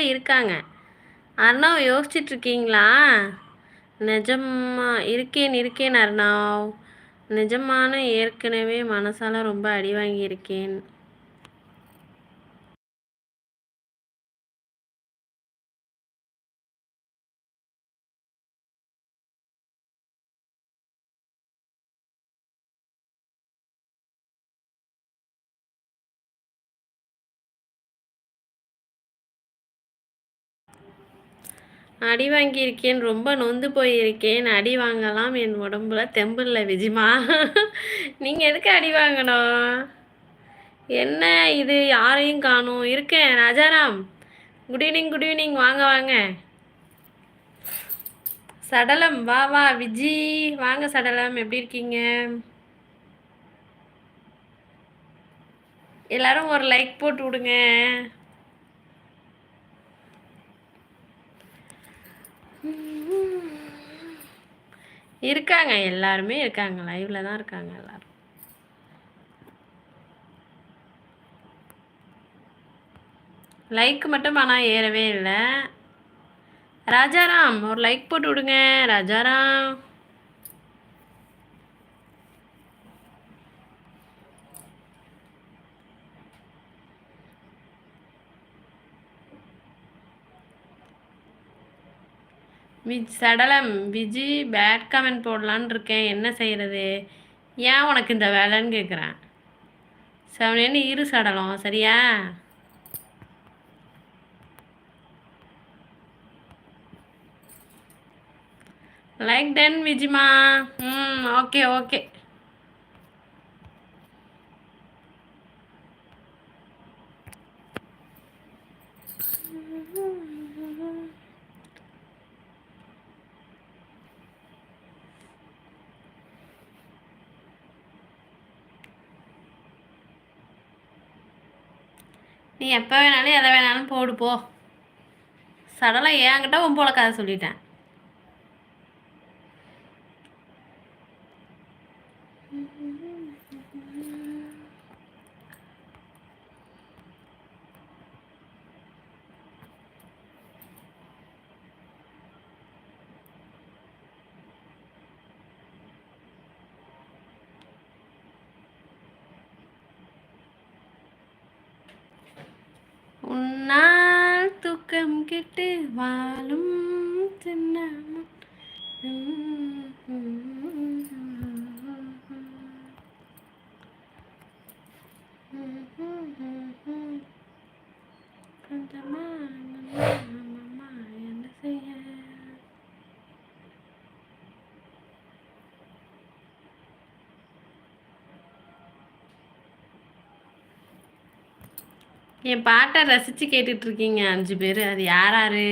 இருக்காங்க. அர்ணவ் யோசிச்சுட்டு இருக்கீங்களா நிஜமா இருக்கேன் இருக்கேன் அர்ணவ் நிஜமான ஏற்கனவே மனசால ரொம்ப அடி வாங்கியிருக்கேன். அடி வாங்கியிருக்கேன் ரொம்ப நொந்து போயிருக்கேன் அடி வாங்கலாம் என் உடம்புல தெம்பில்ல விஜிமா. நீங்கள் எதுக்கு அடி வாங்கணும்? என்ன இது? யாரையும் காணும். இருக்கேன் Rajaram. Good evening good evening வாங்க வாங்க. சடலம். வா வா விஜி. வாங்க சடலம். எப்படி இருக்கீங்க? எல்லாரும் ஒரு லைக் போட்டு விடுங்க. இருக்காங்க எல்லாருமே இருக்காங்க லைவ்ல தான் இருக்காங்க எல்லாரும். லைக் மட்டும் ஆனால் ஏறவே இல்லை. ராஜாராம் ஒரு லைக் போட்டு விடுங்க ராஜாராம். விஜ் சடலம் விஜி பேட் கமெண்ட் போடலான்னு இருக்கேன். என்ன செய்கிறது ஏன் உனக்கு இந்த வேலைன்னு கேட்குறேன் செவனேன்னு இரு சடலம் சரியா? லைக் டன் விஜிமா. ம் ஓகே ஓகே. நீ எப்போ வேணாலும் எதை வேணாலும் போடு போ. சடலம் ஏங்கிட்ட உன் போல கதை சொல்லிட்டேன். கெட்டு வாழும் சின்ன கொஞ்சமா என் பாட்டை ரசித்து கேட்டுட்ருக்கீங்க அஞ்சு பேர். அது யார் யார்